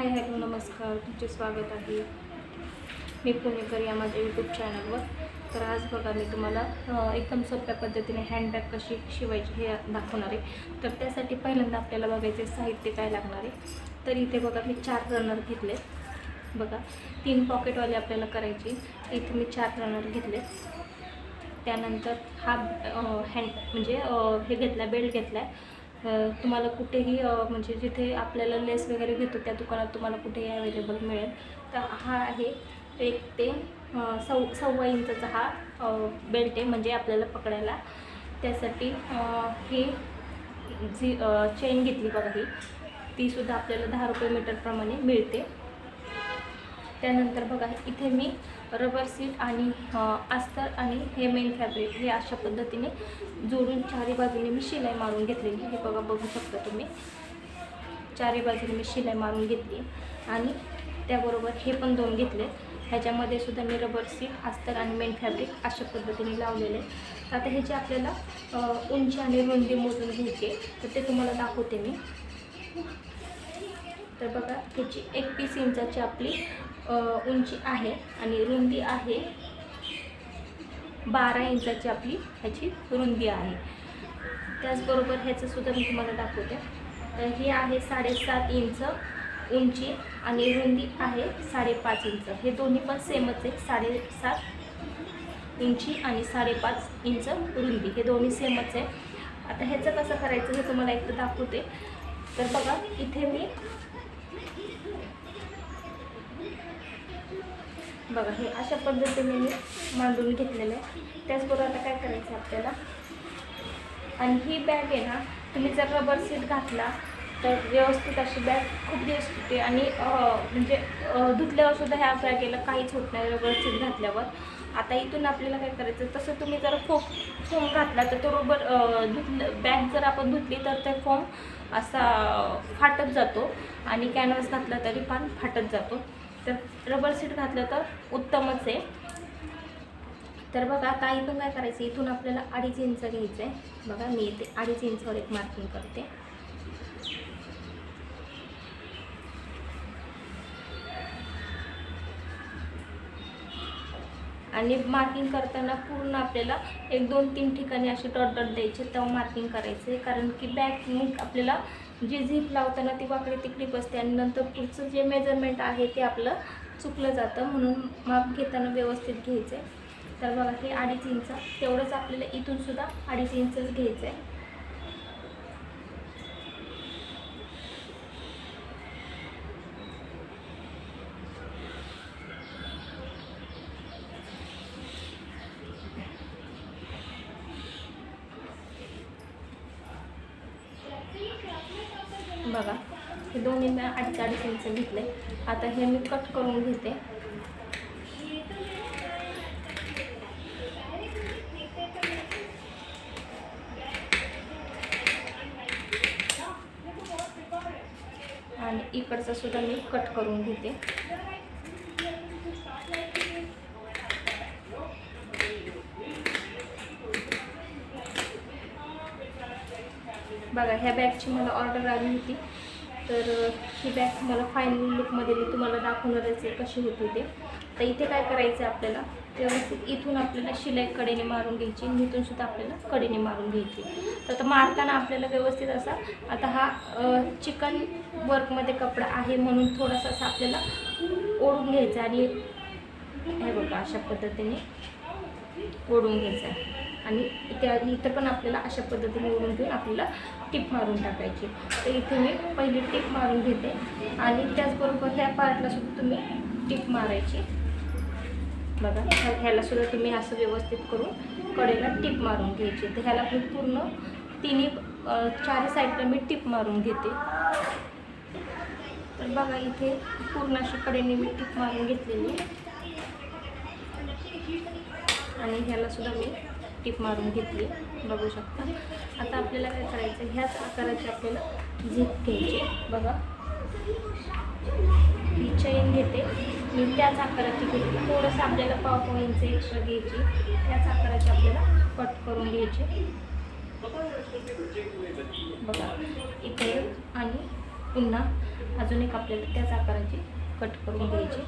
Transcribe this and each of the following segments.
Hi hello नमस्कार. तुमचे स्वागत आहे मी पुणेकर या माझ्या यूट्यूब चॅनलवर तर आज बघा मी तुम्हाला एकदम सोप्या पद्धतीने हँडबॅग कशी शिवायची हे दाखवणार आहे. तर त्यासाठी पहिल्यांदा आपल्याला बघायचे साहित्य काय लागणार आहे. तर इथे बघा मी चार रनर घेतले. बघा तीन पॉकेटवाले आपल्याला करायची. इथे मी चार रनर घेतले. त्यानंतर हा हँड म्हणजे हे घेतला बेल्ट घेतला आहे तुम्हाला कुठेही म्हणजे जिथे आपल्याला लेस वगैरे घेतो त्या दुकानात तुम्हाला कुठेही अवेलेबल मिळेल. तर हा आहे एक ते सव सव्वा इंचाचा हा बेल्ट आहे म्हणजे आपल्याला पकडायला. त्यासाठी ही जी चेन घेतली बघा ही तीसुद्धा आपल्याला दहा रुपये मीटरप्रमाणे मिळते. त्यानंतर बघा इथे मी रबर सीट आणि अस्तर आणि हे मेन फॅब्रिक हे अशा पद्धतीने जोडून चारी बाजूने मी शिलाई मारून घेतलेली हे बघा बघू शकता तुम्ही. चारी बाजूने मी शिलाई मारून घेतली. आणि त्याबरोबर हे पण दोन घेतले. ह्याच्यामध्ये सुद्धा मी रबर सीट अस्तर आणि मेन फॅब्रिक अशा पद्धतीने लावलेले आहे. आता ह्याची आपल्याला उंची आणि रुंदी मोजून घ्यायची तर ते तुम्हाला दाखवते मी. तर बघा ह्याची एकतीस इंचाची आपली उंची आहे आणि रुंदी आहे. बारा इंचाची आपली ह्याची रुंदी आहे. त्याचबरोबर ह्याचंसुद्धा मी तुम्हाला दाखवते. तर ही आहे साडेसात इंच उंची आणि रुंदी आहे साडेपाच इंच. हे दोन्ही पण सेमच आहे. साडेसात इंची आणि साडेपाच इंच रुंदी. हे दोन्ही सेमच आहे. आता ह्याचं कसं करायचं हे तुम्हाला एकदा दाखवते. तर बघा इथे मी बघा हे अशा पद्धतीने मी मांडून घेतलेलं आहे. त्याचबरोबर आता काय करायचं आहे आपल्याला? आणि ही बॅग आहे ना तुम्ही जर रबर सीट घातला तर व्यवस्थित अशी बॅग खूप दिवस होते आणि म्हणजे धुतल्यावर सुद्धा ह्या बॅगेला काहीच होत नाही रबर सीट घातल्यावर. आता इथून आपल्याला काय करायचं तसं तुम्ही जर फोम फोम घातला तर तो रबर धुतलं बॅग जर आपण धुतली तर ते फोम असा फाटत जातो. आणि कॅनव्हास घातला तरी पण फाटत जातो. तर रबर सीट घातलं तर उत्तमच आहे. तर बघा आता इथून काय करायचं? इथून आपल्याला अडीच इंच घ्यायचं आहे बघा मी इथे अडीच इंचवर एक मार्किंग करते. आणि मार्किंग करताना पूर्ण आपल्याला एक दोन तीन ठिकाणी असे डॉट डॉट द्यायचे तेव्हा मार्किंग करायचे. कारण की बॅक आपल्याला जी झीप लावताना ती वाकडी तिकडी बसते आणि नंतर पुढचं जे मेजरमेंट आहे ते आपलं चुकलं जातं म्हणून माप घेताना व्यवस्थित घ्यायचं आहे तर बघा हे अडीच इंच तेवढंच आपल्याला इथूनसुद्धा अडीच इंचच घ्यायचं आहे बघा दोन्ही मी अडीच अडीच इंच घेतले आता हे मी कट करून घेते. आणि इकडचा सुद्धा मी कट करून घेते. बघा ह्या बॅगची मला ऑर्डर आली होती. तर ही बॅग मला फायनल लुकमध्ये मी तुम्हाला दाखवणारच आहे कशी होती ते. तर इथे काय करायचं आहे आपल्याला? व्यवस्थित इथून आपल्याला शिलाई कडेने मारून घ्यायची आणि इथून सुद्धा आपल्याला कडेने मारून घ्यायची. तर आता मारताना आपल्याला व्यवस्थित असा आता हा चिकन वर्कमध्ये कपडा आहे म्हणून थोडासा असा आपल्याला ओढून घ्यायचा आणि हे बघा अशा पद्धतीने ओढून घ्यायचा. आहे आणि त्या इथं पण आपल्याला अशा पद्धतीने ओढून घेऊन आपल्याला टिप मारून टाकायची. तर इथे मी पहिली टिप मारून घेते. आणि त्याचबरोबर ह्या पार्टला सुद्धा तुम्ही टिप मारायची. बघा ह्या- ह्याला सुद्धा तुम्ही असं व्यवस्थित करून कडेला टिप मारून घ्यायची. तर ह्याला मी पूर्ण तिन्ही अ, चारी साईडला मी टिप मारून घेते. तर बघा इथे पूर्ण अशी कडेने मी टिप मारून घेतलेली आणि ह्याला सुद्धा मी टिप मारून घेतली बघू शकता. आता आपल्याला काय करायचं ह्याच आकाराची आपल्याला झीप घ्यायची बघा. ही चैन घेते. मी त्याच आकाराची घेतली थोडंसं आपल्याला पाव पॉईंटचं एक्स्ट्रा घ्यायची. त्याच आकाराची आपल्याला कट करून घ्यायची. बघा. इथे आणि पुन्हा अजून एक आपल्याला त्याच आकाराची कट करून घ्यायची.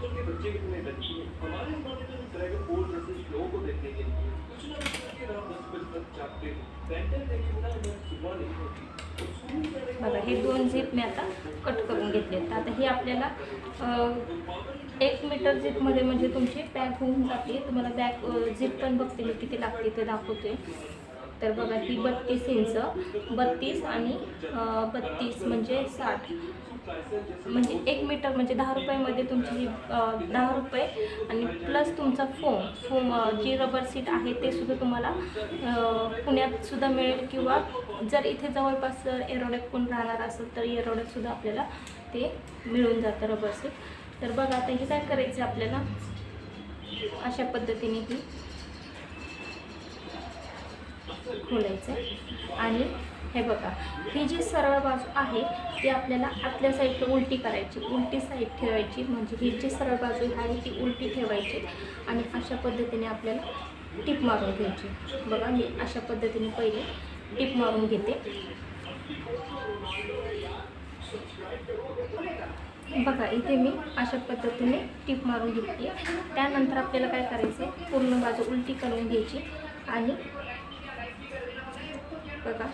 बघा हे दोन झीप मी आता कट करून घेतले तर आता हे आपल्याला एक मीटर झीपमध्ये म्हणजे तुमची पॅक होऊन जाते. तुम्हाला बॅग झीप पण बघते मी किती लागते ते दाखवते. तर बघा ही बत्तीस इंच बत्तीस आणि बत्तीस म्हणजे साठ. म्हणजे एक मीटर म्हणजे दहा रुपयामध्ये तुमची ही दहा रुपये आणि प्लस तुमचा फोम फोम जी रबर सीट आहे ते सुद्धा तुम्हाला पुण्यातसुद्धा पुण्यात सुद्धा मिळेल किंवा जर इथे जवळपास जर एरोड्यात कोण राहणार असेल तर एरोड्यात आपल्याला ते मिळून जातं रबर सीट. तर बघा आता हे काय करायचं आपल्याला? अशा पद्धतीने ही खोलायचं आणि हे बघा ही जी सरळ बाजू आहे ती आपल्याला आतल्या साईडला उलटी करायची उलटी साईड ठेवायची. म्हणजे ही जी सरळ बाजू आहे ती उलटी ठेवायची आणि अशा पद्धतीने आपल्याला टिप मारून घ्यायची. बघा मी अशा पद्धतीने पहिले टिप मारून घेते. बघा इथे मी अशा पद्धतीने टिप मारून घेतली त्यानंतर आपल्याला काय करायचं आहे पूर्ण बाजू उलटी करून घ्यायची आणि बघा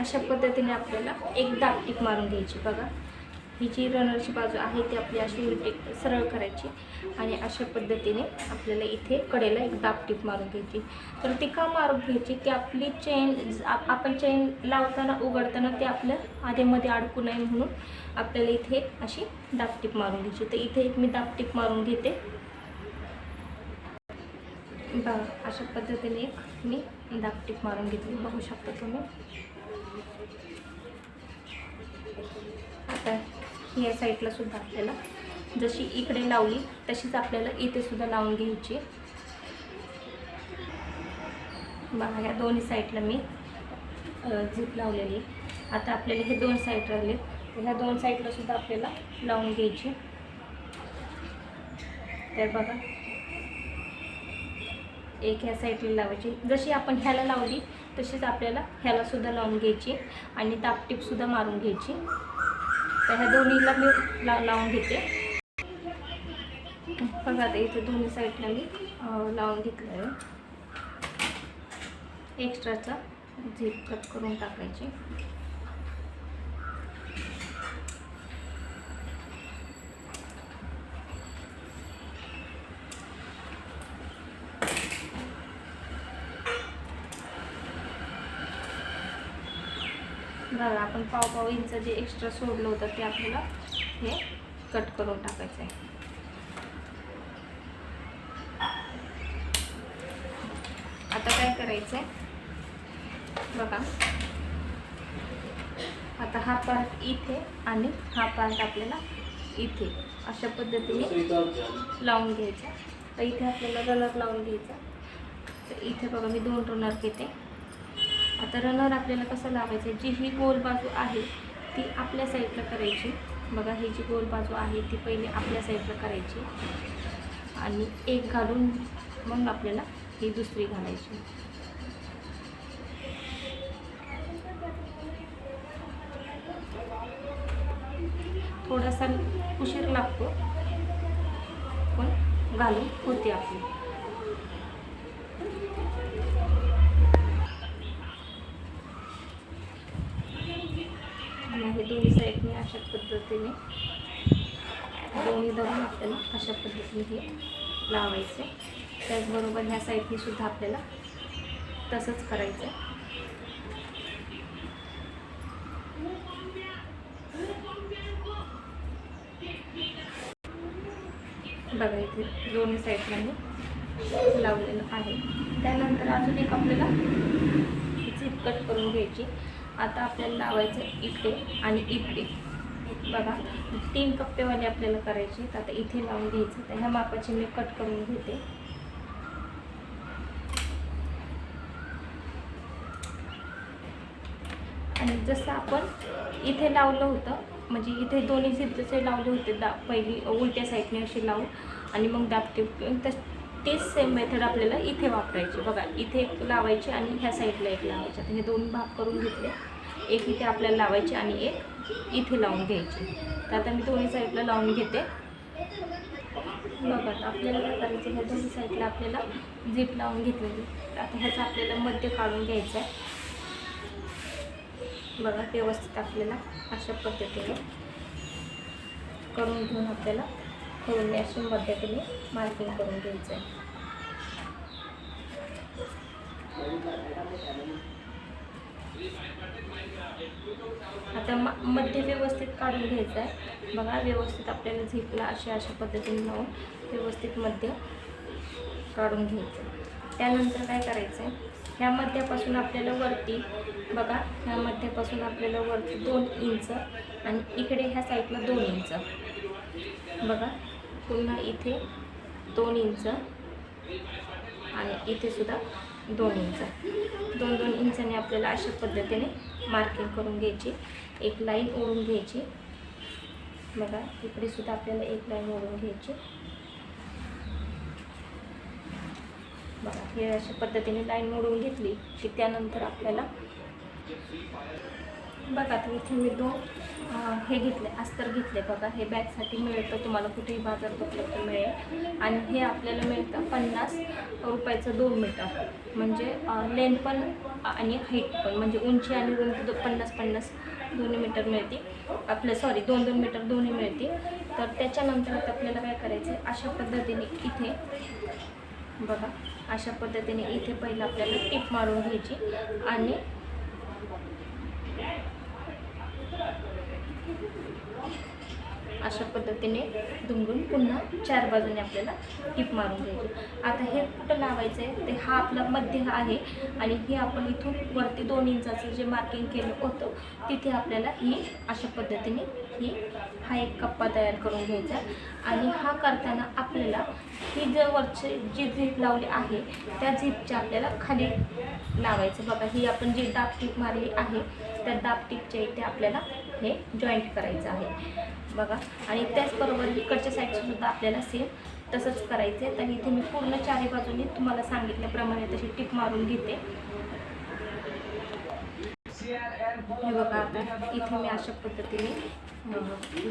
अशा पद्धतीने आपल्याला एक दाब टिप मारून घ्यायची बघा. ही जी रनरची बाजू आहे ती आपली अशी उलटी सरळ करायची आणि अशा पद्धतीने आपल्याला इथे कडेला एक दाब टीप मारून घ्यायची. तर ती का मारून घ्यायची की आपली चेन आपण चेन लावताना उघडताना ते आपल्या आधेमध्ये अडकू नये म्हणून आपल्याला इथे अशी दाब टीप मारून घ्यायची. तर इथे एक मी दाब टीप मारून घेते. बघा अशा पद्धतीने एक मी दापटीप मारून घेतली. बघू शकता तुम्ही. आता या साईडला सुद्धा आपल्याला. जशी इकडे लावली तशीच आपल्याला इथे सुद्धा लावून घ्यायची. बघा ह्या दोन्ही साईडला मी झीप लावलेली. आता आपल्याला हे दोन साईड राहिले. ह्या दोन साईडला सुद्धा आपल्याला लावून घ्यायची. तर बघा एक ह्या साईडला लावायची. जशी आपण ह्याला लावली तशीच आपल्याला ह्यालासुद्धा लावून घ्यायची. आणि तापटीपसुद्धा मारून घ्यायची. तर ह्या दोन्हीला मी ला लावून घेते. बघा आता इथे दोन्ही साईडला मी लावून घेतलं आहे एक्स्ट्राचा झीप कट करून टाकायची बघा आपण पाव पाव इंच जे एक्स्ट्रा सोडलं होतं ते आपल्याला हे कट करून टाकायचं आहे. आता काय करायचं आहे बघा. आता हा पार्ट इथे आणि हा पार्ट आपल्याला इथे. अशा पद्धतीने लावून घ्यायचा. तर इथे आपल्याला रनर लावून घ्यायचा. तर इथे बघा मी दोन रनर घेते. आता रनर आपल्याला कसं लावायचं? जी ही गोल बाजू आहे ती आपल्या साईडला करायची. बघा ही जी गोल बाजू आहे ती पहिले आपल्या साईडला करायची. आणि एक घालून मग आपल्याला ही दुसरी घालायची. थोडासा उशीर लागतो पण घालून होते आपली. दोन्ही साईडने अशा पद्धतीने दोन्ही धरून आपल्याला अशा पद्धतीने हे लावायचे. त्याचबरोबर ह्या साईडने सुद्धा आपल्याला तसंच करायचं आहे बघा इथे दोन्ही साईडला मी लावलेलं आहे. त्यानंतर अजून एक आपल्याला झीप कट करून घ्यायची. आता आपल्याला लावायचं इकडे आणि इकडे बघा तीन कप्पेवाले आपल्याला करायचे तर आता इथे लावून घ्यायचं तर ह्या मापाची मी कट करून घेते. आणि जसं आपण इथे लावलं होतं म्हणजे इथे दोन्ही झिप जसे लावले होते दा पहिली उलट्या साईडने असे लावून आणि मग दाबते तस तेच सेम मेथड आपल्याला इथे वापरायची. बघा इथे एक लावायची आणि ह्या साईडला एक लावायची. आता हे दोन भाग करून घेतले. एक इथे आपल्याला लावायचे आणि एक इथे लावून घ्यायची. तर आता मी दोन्ही साईडला लावून घेते. बघा आपल्याला काय करायचं? ह्या दोन्ही साईडला आपल्याला झीप लावून घेतलेली. आता ह्याचं आपल्याला मध्य काढून घ्यायचं आहे. बघा व्यवस्थित आपल्याला अशा पद्धतीने करून घेऊन आपल्याला करून अशी तुम्ही मार्किंग करून घ्यायचं आहे आता म मध्य व्यवस्थित काढून घ्यायचं आहे बघा व्यवस्थित आपल्याला झिपला अशा अशा पद्धतीने लावून व्यवस्थित मध्य काढून घ्यायचं. त्यानंतर काय करायचं आहे ह्या मध्यापासून आपल्याला वरती बघा ह्या मध्यापासून आपल्याला वरती दोन इंच आणि इकडे ह्या साईडला दोन इंच. बघा पुन्हा इथे दोन इंच आणि इथे सुद्धा दोन इंच. दोन दोन इंचाने आपल्याला अशा पद्धतीने मार्किंग करून घ्यायची. एक लाईन ओढून घ्यायची. बघा इकडे सुद्धा आपल्याला एक लाईन ओढून घ्यायची. बघा हे अशा पद्धतीने लाईन ओढून घेतली की त्यानंतर आपल्याला बघा तर इथे मी दोन हे घेतले अस्तर घेतले. बघा हे बॅगसाठी मिळतं तुम्हाला कुठेही बाजारात उपलब्ध मिळेल. आणि हे आपल्याला मिळतं पन्नास रुपयाचं दोन मीटर. म्हणजे लेंथ पण आणि हाईट पण. म्हणजे उंची आणि रुंदी पन्नास पन्नास दोन्ही मीटर मिळते आपलं सॉरी दोन दोन मीटर दोन्ही मिळते तर त्याच्यानंतर आता आपल्याला काय करायचं आहे अशा पद्धतीने इथे बघा अशा पद्धतीने इथे पहिलं आपल्याला टिप मारून घ्यायची. आणि अशा पद्धतीने दुमडून पुन्हा चार बाजूने आपल्याला टिप मारून घ्यायची. आता हे कुठं लावायचं आहे? ते हा आपला मध्य आहे आणि हे आपण इथून वरती दोन इंचाचं जे मार्किंग केलं होतं तिथे आपल्याला ही अशा पद्धतीने ही हा एक कप्पा तयार करून घ्यायचा. आणि हा करताना आपल्याला ही जर वरची जी झीप लावली आहे त्या झीपच्या आपल्याला खाली लावायचं. बघा ही आपण जी दाब टीप मारली आहे त्या दाब टीपच्या इथे आपल्याला हे जॉईंट करायचं आहे. बघा. आणि त्याचबरोबर इकडच्या साईडसुद्धा आपल्याला सेम तसंच करायचं आहे तर इथे मी पूर्ण चारी बाजूने तुम्हाला सांगितल्याप्रमाणे तशी टिप मारून घेते. हे बघा आता इथे मी अशा पद्धतीने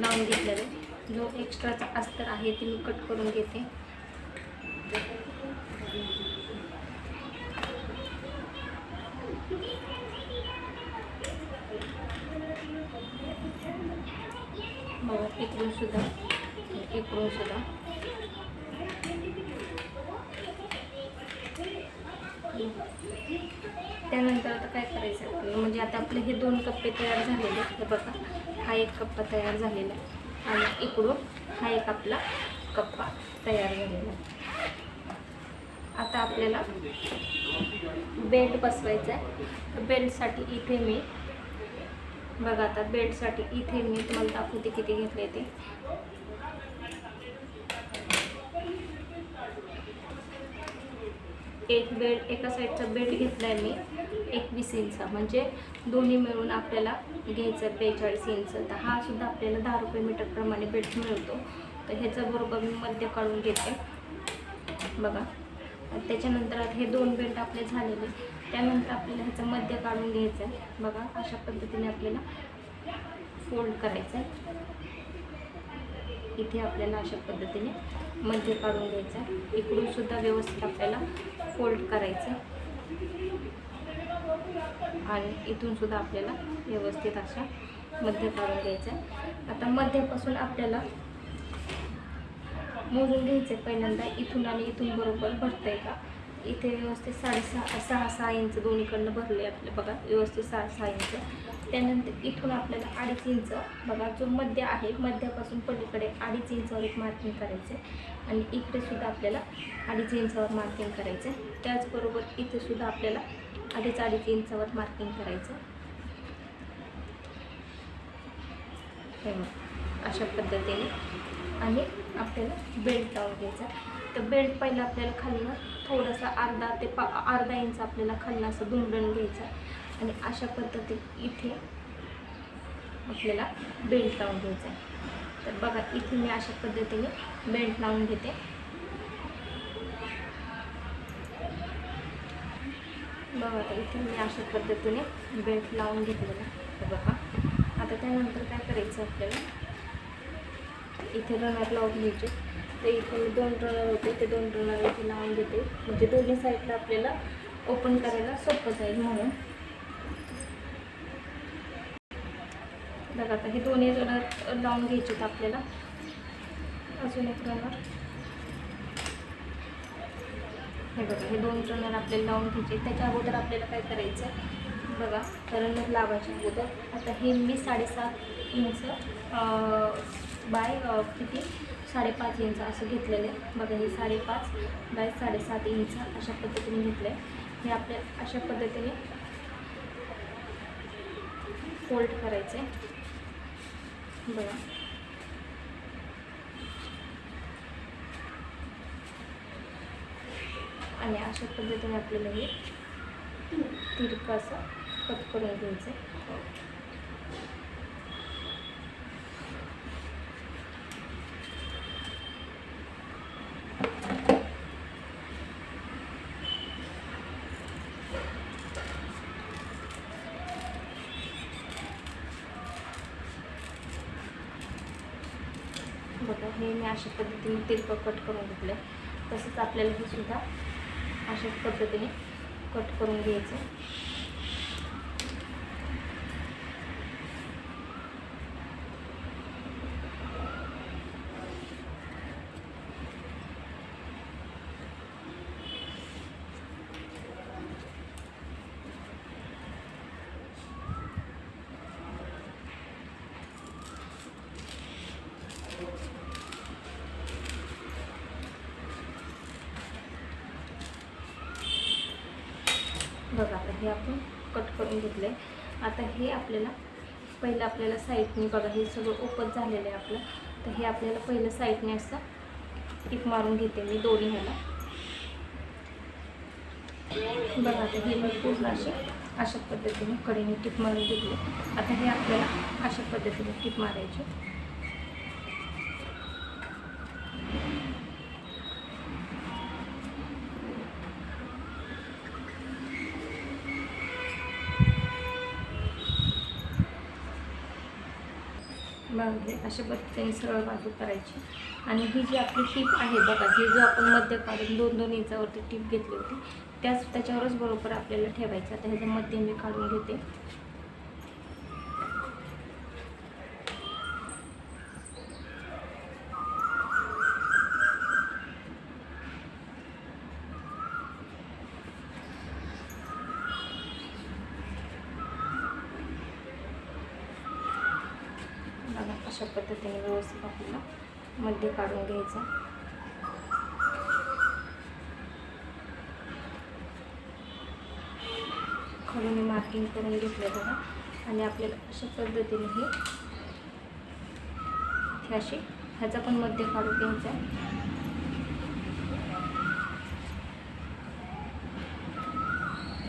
लावून घेतलेलं आहे. जो एक्स्ट्राचा अस्तर आहे ते मी कट करून घेते बघा इकडून सुद्धा इकडून सुद्धा त्यानंतर आता काय करायचं? आहे आपल्याला म्हणजे आता आपले हे दोन कप्पे तयार झालेले हे बघा हा एक कप्पा तयार झालेला आहे. आणि इकडून हा एक आपला कप्पा तयार झालेला आहे. आता आपल्याला बेल्ट बसवायचा आहे. तर बेल्टसाठी इथे मी बघा आता बेल्टसाठी इथे मी तुम्हाला दाखवते किती घेतले ते. एक बेल्ट एका साईडचा बेल्ट घेतला आहे मी एकवीस इंचा म्हणजे दोन्ही मिळून आपल्याला घ्यायचं आहे बेचाळीस इंच. तर हा सुद्धा आपल्याला दहा रुपये मीटरप्रमाणे बेल्ट मिळतो. तर ह्याचा बरोबर मी मध्य काढून घेते. बघा. त्याच्यानंतर आता हे दोन बेल्ट आपले झालेले. त्यानंतर आपल्याला ह्याचं मध्य काढून घ्यायचं आहे. बघा अशा पद्धतीने आपल्याला फोल्ड करायचं आहे. इथे आपल्याला अशा पद्धतीने मध्य काढून घ्यायचं आहे. इकडून सुद्धा व्यवस्थित आपल्याला फोल्ड करायचं आणि इथून सुद्धा आपल्याला व्यवस्थित अशा मध्य काढून घ्यायचं आहे. आता मध्यापासून आपल्याला मोजून घ्यायचं आहे. पहिल्यांदा इथून आणि इथून बरोबर भरतं आहे का? इथे व्यवस्थित साडेसहा सहा सहा इंच दोन्हीकडनं भरले आपलं बघा व्यवस्थित सहा सहा इंच. त्यानंतर इथून आपल्याला अडीच इंच बघा जो मध्य आहे मध्यापासून पलीकडे अडीच इंचावर एक मार्किंग करायचं आहे आणि इकडे सुद्धा आपल्याला अडीच इंचावर मार्किंग करायचं आहे त्याचबरोबर इथेसुद्धा आपल्याला अडीच अडीच इंचावर मार्किंग करायचं अशा पद्धतीने. आणि आपल्याला बेल्ट लावून घ्यायचा. तर बेल्ट पहिला आपल्याला खालनं थोडासा अर्धा ते पा अर्धा इंच आपल्याला खालनं असं दुमडून घ्यायचा आणि अशा पद्धतीत इथे आपल्याला बेल्ट लावून घ्यायचा आहे. तर बघा इथे मी अशा पद्धतीने बेल्ट लावून घेते. बघा आता इथे मी अशा पद्धतीने बेल्ट लावून घेतलेला तर बघा. आता आता त्यानंतर काय करायचं आपल्याला? इथे रनर लावून घ्यायचे. तर इथे मी दोन रनर होते ते दोन रनर इथे लावून देते. म्हणजे दोन्ही साईडला आपल्याला ओपन करायला सोपं जाईल म्हणून. बघा आता हे दोन्ही रनर लावून आहेत आपल्याला. अजून एक रनर हे बघा हे दोन रनर आपल्याला लावून घ्यायचे त्याच्या अगोदर आपल्याला काय करायचं बघा रनर लावायच्या अगोदर. आता हे मी साडेसात इंच बाय किती? साडेपाच इंच असं घेतलेलं आहे. बघा हे साडेपाच बाय साडेसात इंच अशा पद्धतीने घेतलं आहे हे आपल्या अशा पद्धतीने फोल्ड करायचे बघा. आणि अशा पद्धतीने आपल्याला हे तिरकं असं कट करून घ्यायचं बघा हे मी अशा पद्धतीने तिरकं कट करून घेतलं आहे तसंच आपल्याला हे सुद्धा अशाच पद्धतीने कट करून घ्यायचं बघा आता हे आपण कट करून घेतलं आहे आता हे आपल्याला पहिलं आपल्याला साईडने बघा हे सगळं ओपन झालेलं आहे आपलं. तर हे आपल्याला पहिलं साईडने असं टिप मारून घेते मी दोन्ही ह्याला. बघा आता हे मी पूर्ण असे अशा पद्धतीने कडेने टिप मारून घेतली. आता हे आपल्याला अशा पद्धतीने टिप मारायची. अशा पद्धतीने सरळ बाजू करायची. आणि ही जी आपली टीप आहे बघा ही जो आपण मध्य काढून दोन दोन इंचावरती टीप घेतली होती त्याच त्याच्यावरच बरोबर आपल्याला ठेवायचं. आता ह्याचं मध्य मी काढून घेते बघा अशा पद्धतीने व्यवस्थित आपल्याला मध्ये काढून घ्यायचं खालून मार्किंग करून घेतलं बघा. आणि आपल्याला अशा पद्धतीने हे अशी ह्याचा पण मध्य काढून घ्यायचा आहे.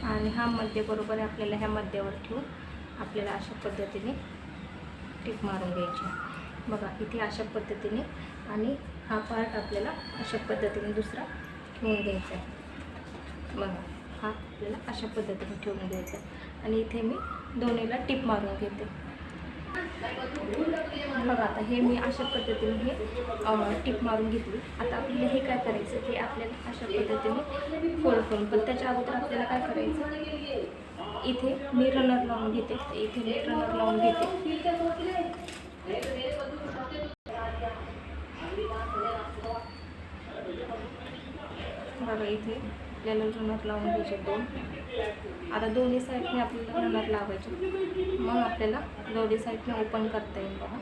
आणि हा मध्य बरोबर आपल्याला ह्या मध्यावर ठेवून आपल्याला अशा पद्धतीने टीप मारून घ्यायची. बघा इथे अशा पद्धतीने आणि हा पार्ट आपल्याला अशा पद्धतीने दुसरा ठेवून घ्यायचा आहे. बघा हा आपल्याला अशा पद्धतीने ठेवून घ्यायचा आहे. आणि इथे मी दोन्हीला टिप मारून घेते. बघा आता हे मी अशा पद्धतीने हे टिप मारून घेतली. आता आपल्याला हे काय करायचं हे आपल्याला अशा पद्धतीने फोल्ड करून. पण त्याच्या अगोदर आपल्याला काय करायचं इथे मी रनर लावून घेते. तर इथे मी रनर लावून घेते. बघा इथे. आपल्याला रनर लावून घ्यायचे दोन. आता दोन्ही साईडने आपल्याला रनर लावायचे. मग आपल्याला दोन्ही साईडने ओपन करता येईल बघा.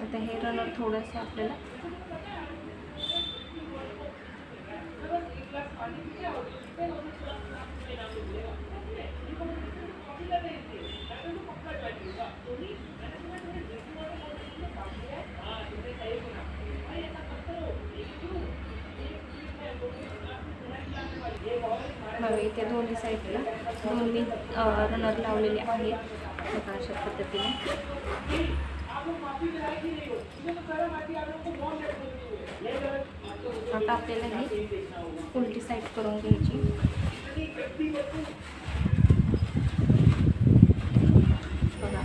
आता हे रनर थोडंसं आपल्याला हवे इथे दोन्ही साईडला दोन्ही रनर लावलेले आहेत. बघा अशा पद्धतीने. आता आपल्याला ही उलटी साईड करून घ्यायची. बघा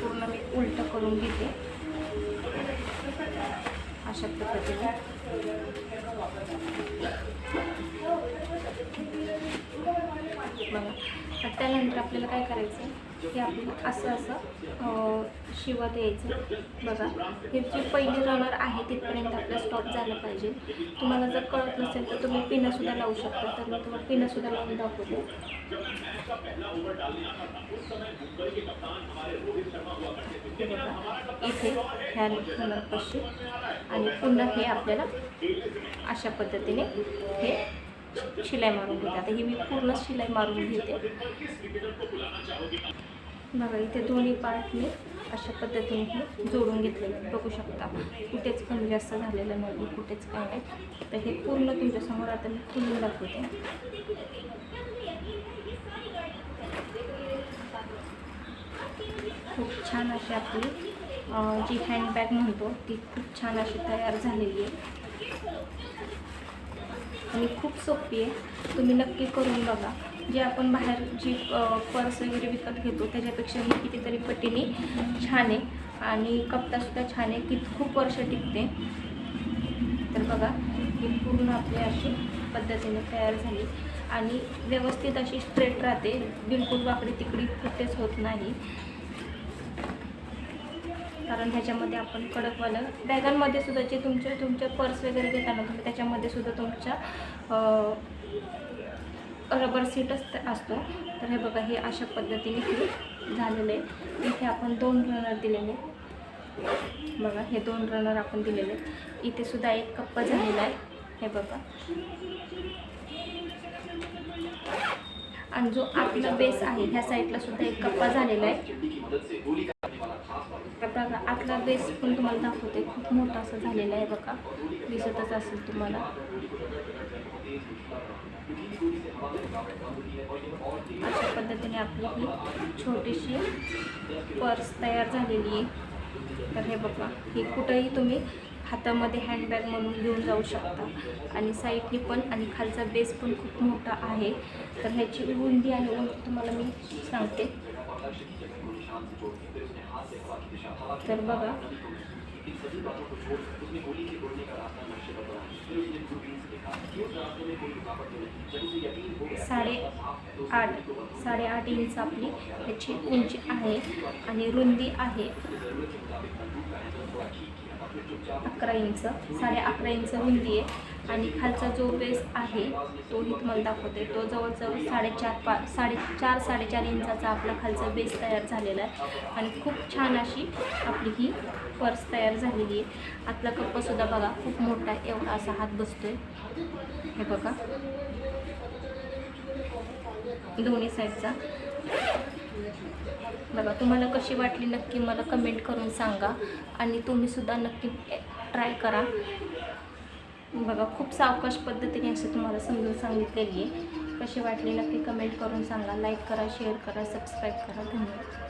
पूर्ण मी उलटं करून घेते. अशा पद्धतीने. बघा. तर त्यानंतर आपल्याला काय करायचं? की आपल्याला असं असं शिवा शिवत बघा. हे जे पहिली रनर आहे तिथपर्यंत आपला स्टॉप झालं पाहिजे. तुम्हाला जर कळत नसेल तर तुम्ही पिनंसुद्धा लावू शकता. तर मी तुम्हाला पिनंसुद्धा लावून दाखवते. बघा. इथे ह्या रनरपाशी आणि पुन्हा हे आपल्याला अशा पद्धतीने हे शिलाई मारून घेते. आता ही मी पूर्ण शिलाई मारून घेते. बघा इथे दोन्ही पार्ट मी अशा पद्धतीने हे जोडून घेतलेले बघू शकता कुठेच कमी जास्त झालेलं नाही कुठेच काय नाही. तर हे पूर्ण तुमच्यासमोर आता मी खुलून दाखवते. खूप छान अशी आपली जी हँडबॅग म्हणतो ती खूप छान अशी तयार झालेली आहे. आणि खूप सोपी आहे. तुम्ही नक्की करून बघा. जे आपण बाहेर जी पर्स वगैरे विकत घेतो त्याच्यापेक्षा ही कितीतरी पटीने छान आहे. आणि कप्तासुद्धा छान आहे. की खूप वर्ष टिकते. तर बघा ही पूर्ण आपली अशी पद्धतीने तयार झाली. आणि व्यवस्थित अशी स्ट्रेट राहते. बिलकुल वाकडी तिकडी कुठेच होत नाही. कारण ह्याच्यामध्ये आपण कडकवालं बॅगांमध्ये सुद्धा जे तुमचे तुमचे पर्स वगैरे घेताना तुम्ही त्याच्यामध्ये सुद्धा तुमच्या रबर सीट असतो तर हे बघा हे अशा पद्धतीने हे झालेलं आहे. इथे आपण दोन रनर दिलेले बघा हे दोन रनर आपण दिलेले इथे सुद्धा एक कप्पा झालेला आहे. हे बघा. आणि जो आपला बेस आहे ह्या साईडला सुद्धा एक कप्पा झालेला आहे. तर बघा आतला बेस पण तुम्हाला दाखवते. खूप मोठा असं झालेला आहे बघा. दिसतच असेल तुम्हाला. अशा पद्धतीने आपली ही छोटीशी पर्स तयार झालेली आहे. तर हे बघा ही कुठंही तुम्ही हातामध्ये हँडबॅग म्हणून घेऊन जाऊ शकता. आणि साईडनी पण आणि खालचा बेस पण खूप मोठा आहे. तर ह्याची रुंदी आणि उंची तुम्हाला मी सांगते. तर बघा. साडे आठ साडेआठ इंच आपली त्याची उंची आहे आणि रुंदी आहे. अकरा इंच साडे अकरा इंच रुंदी आहे. आणि खालचा जो बेस आहे तोही तुम्हाला दाखवते. तो जवळजवळ साडेचार पा साडेचार साडेचार इंचाचा आपला खालचा बेस तयार झालेला आहे. आणि खूप छान अशी आपली ही पर्स तयार झालेली आहे. आतला कप्पासुद्धा बघा खूप मोठा आहे. एवढा असा हात बसतोय. हे बघा. दोन्ही साईडचा बघा तुम्हाला कशी वाटली नक्की मला कमेंट करून सांगा. आणि तुम्हीसुद्धा नक्की ट्राय करा. बघा खूप सावकाश पद्धतीने असं तुम्हाला समजून सांगितलेली आहे. कशी वाटली नक्की कमेंट करून सांगा. लाईक करा शेअर करा सबस्क्राईब करा. धन्यवाद.